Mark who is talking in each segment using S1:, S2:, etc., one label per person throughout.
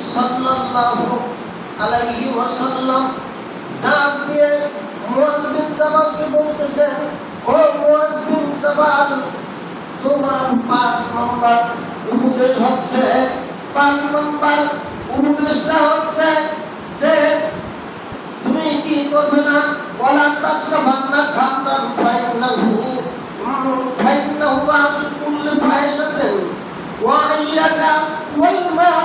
S1: সাল্লাল্লাহু আলাইহি ওয়াসাল্লাম ডাক দিয়ে মুয়াজ বিন জাবালকে বলতেছেন ও মুয়াজ বিন জাবাল, তোমার পাঁচ নম্বর উপদেশ হচ্ছে, পাঁচ নম্বর উপদেশটা হচ্ছে যে তুমি কি করবে না? ওয়ালা তাসরাবান্না খামরান ফাইন্নাহু ফাইন্নাহু রাসু কুল্লি ফাহিশাতিন, ওয়া ইyyaka ওয়াল মাসিয়াতা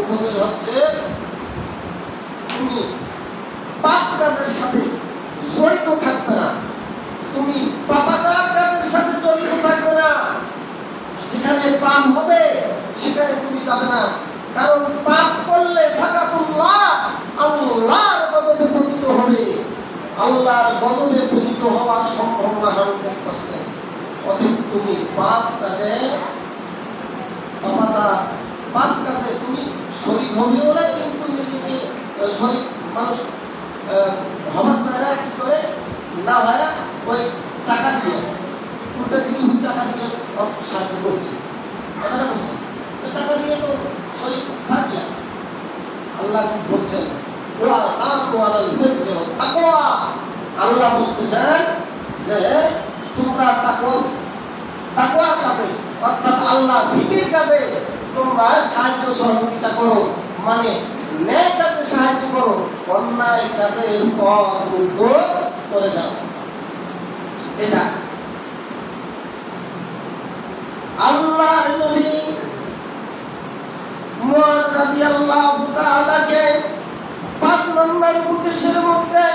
S1: উপদেশ হচ্ছে তুমি পাপ কাজের সাথে জড়িত থাকবে না। তুমি পাপাচার কাজের সাথে জড়িত থাকবে না। যেখানে পাপ হবে, সেখানে তুমি যাবে না। কারণ পাপ করলে সাকাতুল্লাহ আল্লাহর গজবে পতিত হবে। আল্লাহর গজবে পতিত হওয়ার সম্ভাবনা হান্ড্রেড পার্সেন্ট। অতএব তুমি পাপ কাজে পাপাচার, পাপ কাজে তুমি শরীর হবেও না কিন্তু নিজেকে শরীর মানুষ হবার কি করে? না হয় ওই টাকা দিয়ে, উল্টা দিকে টাকা দিয়ে সাহায্য করছে। কথাটা বলছে টাকা দিয়ে তো শরীর থাকলে আল্লাহ বলছেন? ওরা তার কোয়ালাল তাকওয়া। আল্লাহ বলতেছেন যে, তোমরা তাকওয়া, তাকওয়ার কাছে, অর্থাৎ আল্লাহ ভীতির কাছে তোমরা সাহায্য সহযোগিতা করো। মানে ন্যায় কাজে সাহায্য করো। অন্যায় কাজের পথ রুদ্ধ করে দাও এটা। আল্লাহর নবী তাআলাকে পাঁচ নম্বর উপদেশের মধ্যে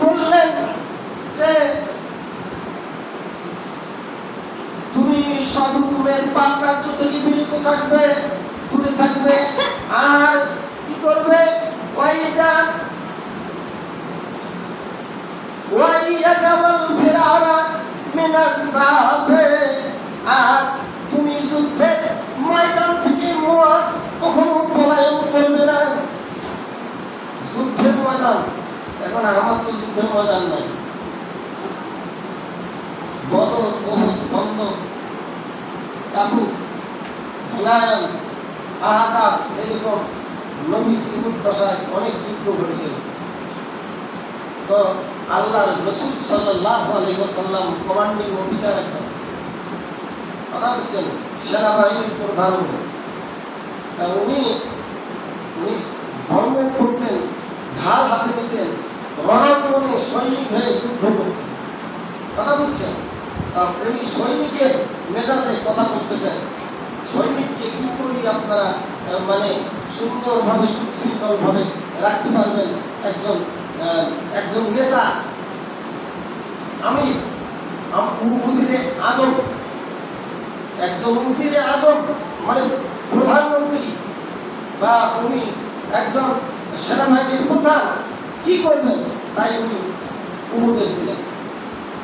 S1: বললেন যে, তুমি সব পাপ কার্য থেকে বিরত থাকবে, দূরে থাকবে। আর কি করবে? আর তুমি যুদ্ধের ময়দান থেকে মুয়াজ কখনো পলায়ন করবে না। যুদ্ধের ময়দান। এখন আমার তো যুদ্ধের ময়দান নাই। বদর বহুত খন্দক তাবু হুনায়ন, আহাজাব, এরকম নবী জীবদ্দশায় অনেক যুদ্ধ ঘটেছিল। তো আল্লাহর রসুল সাল্লাহ আলহিহাসাল্লাম কমান্ডিং অফিসার একজন। কথা বলছেন, সেনাবাহিনীর প্রধান উনি। উনি ভ্রমণ করতেন ঢাল হাতে নিতেন, রণাঙ্গনে সৈনিক হয়ে যুদ্ধ করতেন। কথা বুঝছেন তা উনি সৈনিকের মেজাজে কথা বলতেছেন। সৈনিককে কি করি আপনারা মানে সুন্দরভাবে, সুশৃঙ্খলভাবে রাখতে পারবেন একজন একজন নেতা? আমি উজিরে আজম। একজন উজিরে আজম মানে প্রধানমন্ত্রী। বা উনি একজন সেনাবাহিনীর প্রধান। কি করবেন? তাই উনি উপদেশ দিলেন।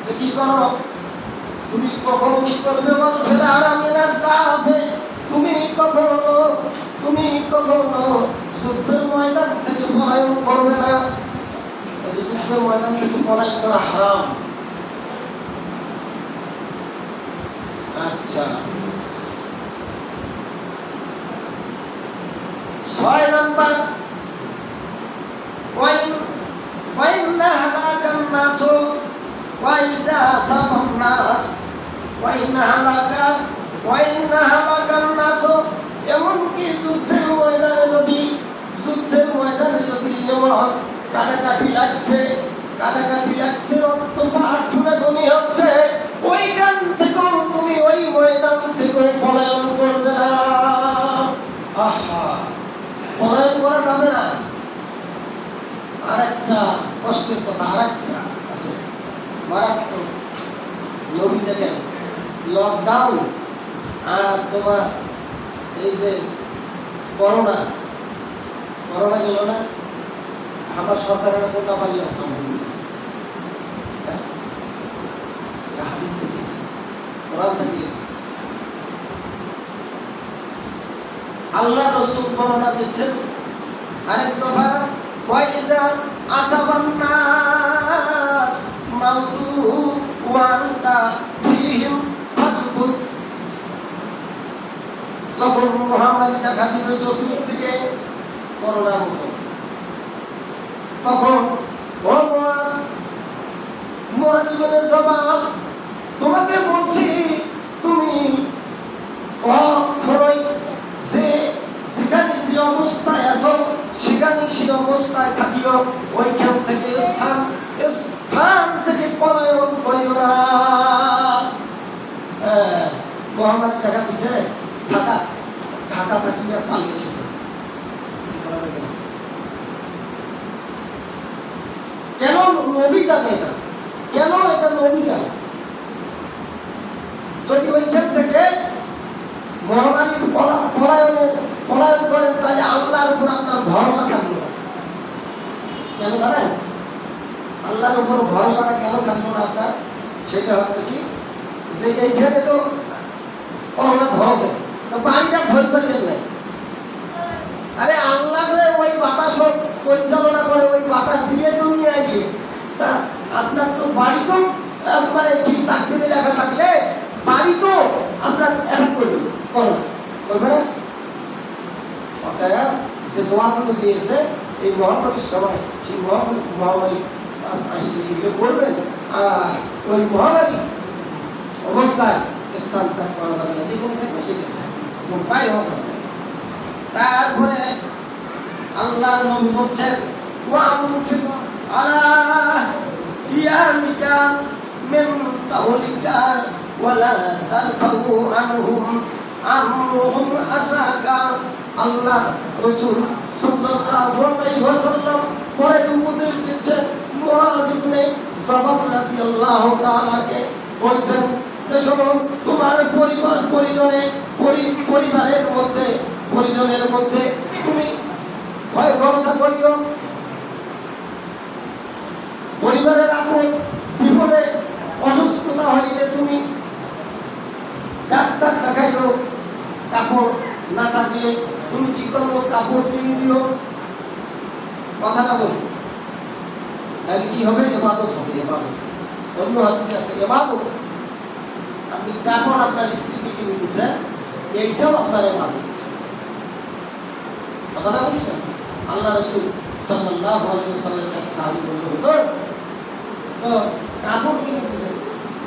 S1: যে কি করো? তুমি কখনো কি করবে বল আরামিনা সাহাবে তুমি কখনো তুমি কখনো যুদ্ধের ময়দান থেকে পলায়ন করবে না। যুদ্ধের ময়দান থেকে পলায়ন করা হারাম। আচ্ছা। ছয় নাম্বার। ওয়াইন ওয়াইন হালাকান নাসু, ওয়াইজা সাবান নাস ওয়াইন হালাকা ওয়াইন হালাকান নাসু এমনকি যুদ্ধের ময়দানে যদি যুদ্ধের ময়দানে যদি কাটাকাটি লাগছে কাটাকাটি লাগছে, রক্ত পাথরে গনি হচ্ছে। ওইখান থেকেও তুমি ওই ময়দান থেকেও পলায়ন করবে না। আহা, পলায়ন করা যাবে না। আরেকটা কষ্টের কথা, আরেকটা আছে। মারাত্মক নবী দেখেন লকডাউন আর তোমার এই যে করোনা করোনা গেল না? আমার সরকারের কোনটা পাইল হাদিস দেখিয়েছে কোরআন দেখিয়েছে আল্লাহ রসুল বর্ণনা দিচ্ছেন, আরেক দফা আসাবান নাস মাউতু ওয়ান্তা ফিহিম ফাসবুত। যখন মহামারী দেখা দিবে, চতুর্দিকে করোনার মতো। তখন জবাব তোমাকে বলছি তুমি কখনোই যে যেখানে যে অবস্থায় আছো সেখানে সে অবস্থায় থাকিও। ওইখান থেকে স্থান স্থান থেকে পলায়ন করিও না। হ্যাঁ, মহামারী দেখা দিছে? ঢাকা ঢাকা থাকিয়া পালিয়ে এসেছে করা যাবে না। কেন নবী জানে কেন এটা নবী যদি ওইখান থেকে মহামারীর পলা- পলায়নে পলায়ন করেন, তাহলে আল্লাহর উপর আপনার ভরসা থাকল না কেন জানেন? আল্লাহর উপর ভরসাটা কেন থাকল না আপনার? সেটা হচ্ছে কি, যে এইখানে তো করোনা ধরছে, তো বাড়িটা ধরে পারলেন নাই আরে আল্লাহ যে ওই বাতাস পরিচালনা করে, ওই বাতাস দিয়ে তো আছে তা আপনার তো বাড়ি তো আহ, মানে ঠিক তাকদিরে লেখা থাকলে বাড়ি তো আপনার অ্যাটাক করবে করোনা করবে না অতএব যে দিয়েছে, এই মহামারীর সময় সেই মহামারী আসলে করবেন, আর ওই মহামারী অবস্থায় স্থান ত্যাগ করা যাবে না, যেখানে থাকবে সেখানে তারপরে আল্লাহর নবী বলছেন আলা আল্লাহ রাসূল সাল্লাল্লাহু আলাইহি ওয়াসাল্লাম পরে মুআজ ইবনে জাবাল রাদিয়াল্লাহু তাআলাকে বলছেন যে তোমার পরিবার পরিজনে পরিবারের মধ্যে, পরিজনের মধ্যে তুমি ভয় ভরসা করিও। পরিবারের আপন বিপদে অসুস্থতা হইলে তুমি ডাক্তার দেখাইও, কাপড় না থাকলে তুমি ঠিক মতো কাপড় কিনে দিও। কথাটা বলি। তাহলে কি হবে? এবাদত হবে, এবাদত। অন্য হাদিসে আছে, এবাদত। আপনি কাপড় আপনার স্ত্রীকে কিনে দিচ্ছেন এইটাও আপনার এবাদত। কথাটা বুঝছেন? আল্লাহ রসুল আলাইহি ওয়াসাল্লাম এক সাহাবী বলল, হুজুর, তো কাপড় কিনে দিয়েছেন,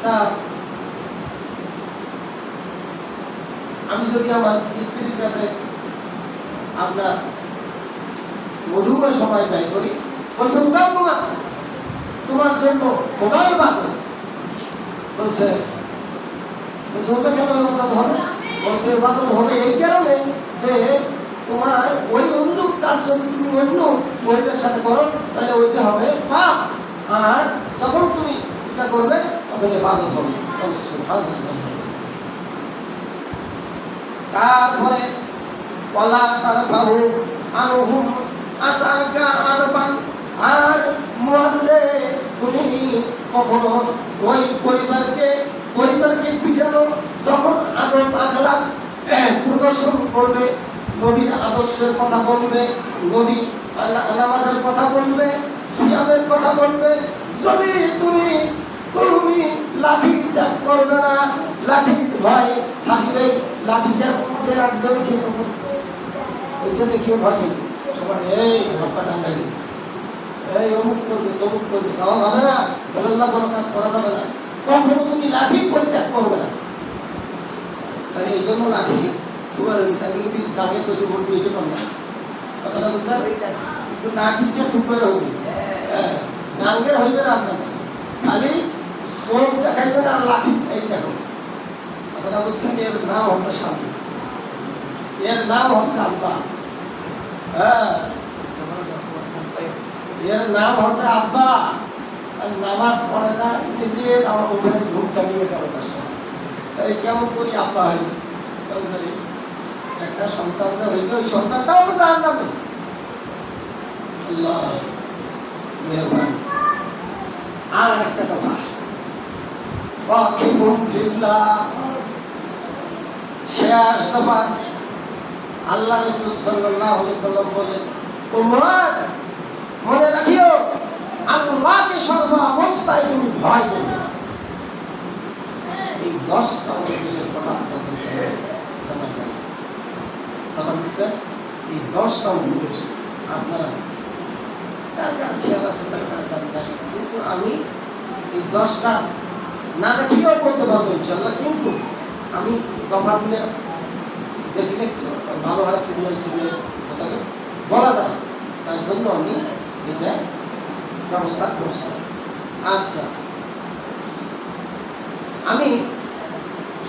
S1: তা আমি যদি আমার স্ত্রীর কাছে আপনার মধুময় সময় ব্যয় করি, বলছে, ওটাও তোমার। তোমার জন্য ওটাও বাদল বলছে বলছে, ওটা কেন বাদল হবে? বলছে, বাদল হবে এই কারণে যে তোমার ওই অন্য কাজ যদি তুমি অন্য মহিলার সাথে করো, তাহলে ওইটা হবে পাপ। আর যখন তুমি এটা করবে তখন বাদল হবে। সুবহানাল্লাহ। তারপরে কলা তার বাহু আনুহুম আসাকা আরবান আর মুয়াজলে তুমি কখনো ওই পরিবারকে পরিবারকে পিঠানো যখন আদর আখলা প্রদর্শন করবে, নবীর আদর্শের কথা বলবে, নবী নামাজের কথা বলবে, সিয়ামের কথা বলবে, যদি তুমি তুমি লাঠি ত্যাগ করবে না। লাঠির ভয় থাকবে। লাঠিটা মধ্যে রাখবে কি ওইটা দেখিয়ে ভয় নেই। সবাই এই ভাবটা ডাঙ্গাই এই অমুক করবে, তমুক করবে যাওয়া যাবে না। আল্লাহ কোনো কাজ করা যাবে না। কখনো তুমি লাঠি পরিত্যাগ করবে না। তাহলে এই জন্য লাঠি তোমার তাই যদি ডাঙ্গে কষে বলবি এই জন্য না। কথাটা বুঝছেন একটু লাঠিটা ঠিক করে হবে হ্যাঁ। ডাঙ্গের হইবে না আপনাদের। খালি শ্রম দেখাইবে না, আর লাঠি। এই দেখো কথাটা বুঝছেন এর নাম হচ্ছে স্বামী এর নাম হচ্ছে আব্বা। হ্যাঁ। এর নাম হচ্ছে আব্বা। নামাজ পড়ে না নিজে আমার ওখানে ঘুম চালিয়ে গেল তার সঙ্গে তাই কেমন করি আব্বা হয়? একটা সন্তান যে হয়েছে, ওই সন্তানটাও তো জান না আল্লাহ, মেহরবান। আর একটা কথা। ওয়াকিফুম ফিল্লাহ শেষ দফা আল্লাহ রসুল আলাইহি সাল্লাম বলেন মাছ মনে রাখিও, আল্লাহকে সর্ব অবস্থায় তুমি ভয় করবে এই দশটা অভ্যাসের কথা কথা এই দশটা অভ্যাস আপনারা কার খেয়াল আছে তার কিন্তু আমি এই দশটা না দেখিয়েও করতে পারব? ইনশাল্লাহ কিন্তু আমি দফাগুলো দেখলে ভালো হয়, সিরিয়াল সিরিয়াল কথাটা বলা যায়। তার জন্য আমি এটা ব্যবস্থা করছি। আচ্ছা। আমি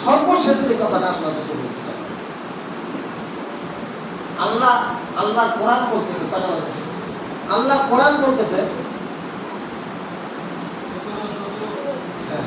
S1: সর্বশেষ যে কথাটা আপনাদেরকে বলতে চাই। আল্লাহ আল্লাহ কোরআন বলতেছে আল্লাহ কোরআন বলতেছে হ্যাঁ।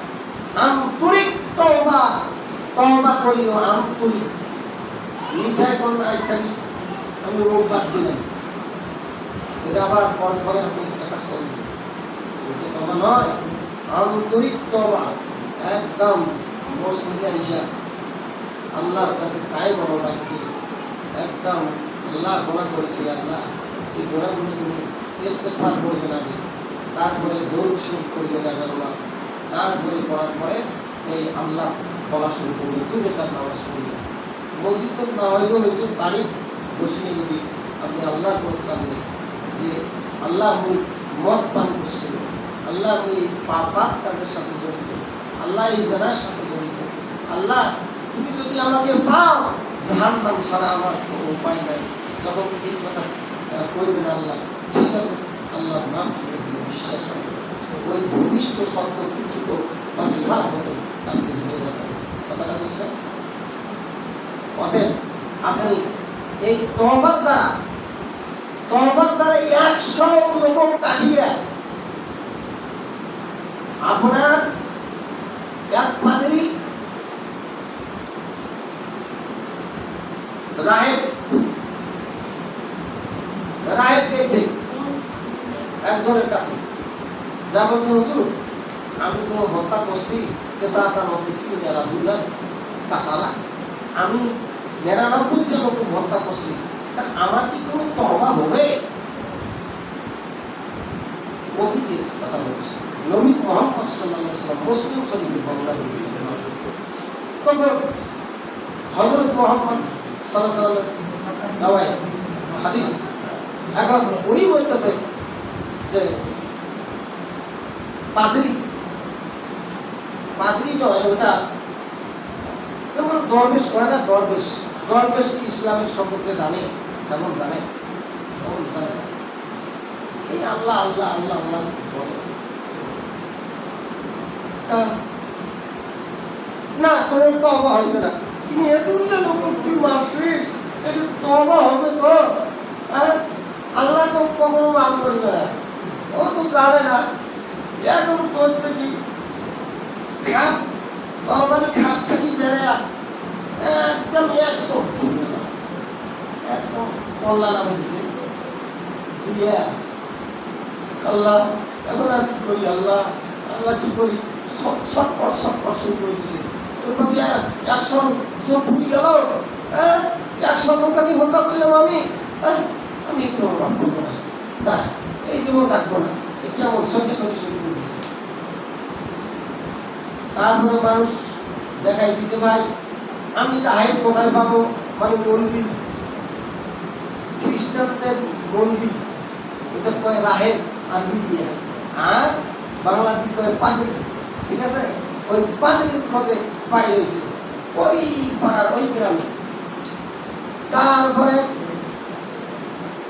S1: আন্তরিক তওবা তওবা করিও আন্তরিক। মিশাই কোন আজ আমি রোগ বাদ দিলাম। এটা আবার পর পরে আপনি একটা কাজ করেছেন এটা তবা নয়, আন্তরিক তবা একদম মসজিদে হিসাব আল্লাহর কাছে কায় বড় রাখি একদম আল্লাহ গোনা করেছি, আল্লাহ। এই গোনাগুলো তুমি ইস্তেফার করবেন আগে তারপরে দৌড় শুরু করবেন আল্লাহ তারপরে পড়ার পরে এই আল্লাহ বলা শুরু করবে তুই তার নামাজ পড়ি মসজিদ তো না হইলেও হইলে বাড়ি বসিয়ে যদি আপনি আল্লাহ করতাম যে আল্লাহ আমি মদ পান করছিল, আল্লাহ আমি পাপ কাজের সাথে জড়িত, আল্লাহ এই জানার সাথে জড়িত, আল্লাহ তুমি যদি আমাকে পাও জাহান নাম ছাড়া আমার কোনো উপায় নাই। যখন এই কথা করবেন আল্লাহ, ঠিক আছে আল্লাহ নাম বিশ্বাস করবে ওই ভূমিষ্ঠ হতো আপনি হয়ে যাবেন কথাটা বুঝছেন? অতএব আপনি এই তহবার দ্বারা তহবার দ্বারা একশো রকম কাটিয়ে আপনার এক পাদরি রাহেব রাহেব পেয়েছে একজনের কাছে। যা বলছে হুজুর আমি তো হত্যা করছি পেশাতা নদীছি রাজুল্লাহ কাতালা। আমি নিরানব্বই জন লোক হত্যা করছি। তা আমার কি কোনো তবা হবে? অতীতের কথা বলছি। নবী মোহাম্মদ আলাইহি সাল্লাম মুসলিম শরীফে বর্ণনা দিয়েছিলেন তখন হযরত মোহাম্মদ আলাইহি সাল্লামের দাওয়ায় হাদিস এখন উনি বলতেছে যে পাদ্রি। পাদ্রি নয় ওটা যেমন দরবেশ করে না, দরবেশ। দরবেশ ইসলামের সম্পর্কে জানে, তেমন জানে। তেমন জানে। এই আল্লাহ আল্লাহ আল্লাহ আল্লাহ বলে। তা, না, তোর তবা হবে না। তিনি এতগুলো লোক তুই মাসিস এটা তবা হবে তো? আল্লাহ তো কখনো মাফ করবে না। ও তো জানে না। এখন করছে কি? খাপ তরবারি খাপ থেকে বেড়ে একদম একশো একদম কল্লা নামে দিছে। দিয়ে আল্লাহ, এখন আর কি করি আল্লাহ? আল্লাহ কি করি? সটপট সটপট শুরু করে দিছে। ওইভাবে একশো জন ভুল গেল। হ্যাঁ? একশো জনকে হত্যা করলাম আমি। হ্যাঁ? আমি তো করব না। না, এই জীবন রাখব না। এ কেমন সঙ্গে সঙ্গে করে দিছে তারপরে মানুষ দেখাই দিছে ভাই, আমি রাহেব কোথায় পাবো মানে মন্দির খ্রিস্টানদের মন্দির এটা কয় রাহেব আরবি দিয়ে। আর বাংলা দিয়ে কয় পাদ্রি ঠিক আছে? ওই পাদ্রির খোঁজে পাই রয়েছে, ওই পাড়ার, ওই গ্রামে। তারপরে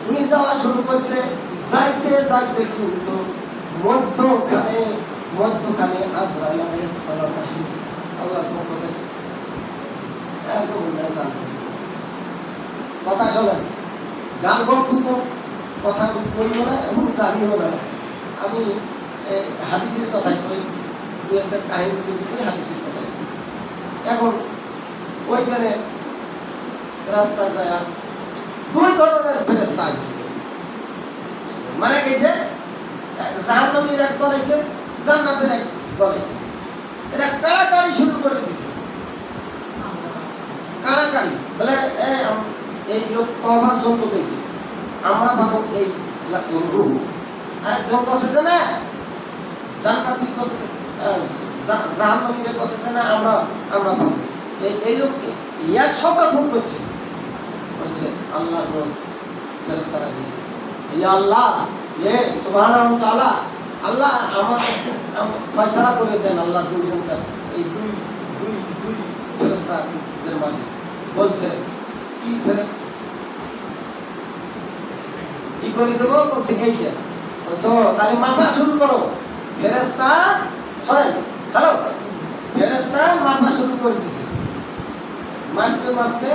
S1: উনি যাওয়া শুরু করছে যাইতে যাইতে কিন্তু মধ্যখানে মধ্যখানে আজরাইল আলাইহিস সালাম আসিছে আল্লাহর পক্ষ থেকে কথা শোনেন গান গল্প কথা বলব না এবং জানিও না। আমি হাদিসের কথাই কই, দু একটা কাহিনী যদি কই, হাদিসের কথাই এখন, ওইখানে রাস্তা যায়, দুই ধরনের ফেরেস্তা আছে মানে গেছে জাহান্নামীর এক দল আছে, জান্নাতের এক দল আছে। এরা কাড়াকাড়ি শুরু করে দিছে। কাড়াকাড়ি, বলে এই লোক তবার জন্য পেয়েছে। আমরা পাবো এই রুহ। আরেকজন কষে যে না জান্নাতি কষে জাহান্নামীরা কষে যে না, আমরা আমরা পাবো এই এই লোক এক সপ্তাহ ফোন করছে। বলছে আল্লাহ ফেরেস্তারা গেছে কি করে দেবো? বলছে এইটা বলছো মাপা শুরু করো। ফেরেস্তা শোনেন হ্যালো। ফেরেস্তা মাপা শুরু করে দিছে। মাপতে মাপতে,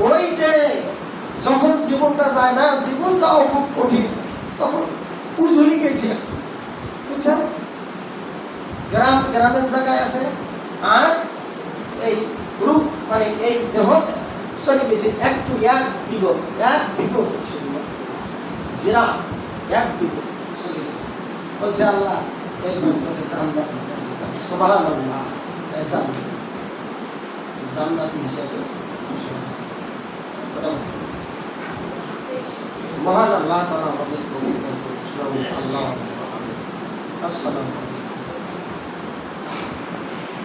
S1: ওই যে যখন জীবনটা যায় না জীবন যাওয়া খুব কঠিন। তখন উজুলি গেছে। একটু বুঝছেন গ্রাম গ্রামের জায়গায় আছে। আর এই রূপ মানে এই দেহ চলে গেছে। একটু এক বিগত এক বিগত শুধুমাত্র জিরা এক বিগত চলে গেছে। বলছে আল্লাহ, এই বলছে জান্নাতি। সুবহান আল্লাহ জান্নাতি। জান্নাতি হিসাবে سبحان الله تعالى رضيت منكم الله السلام عليكم.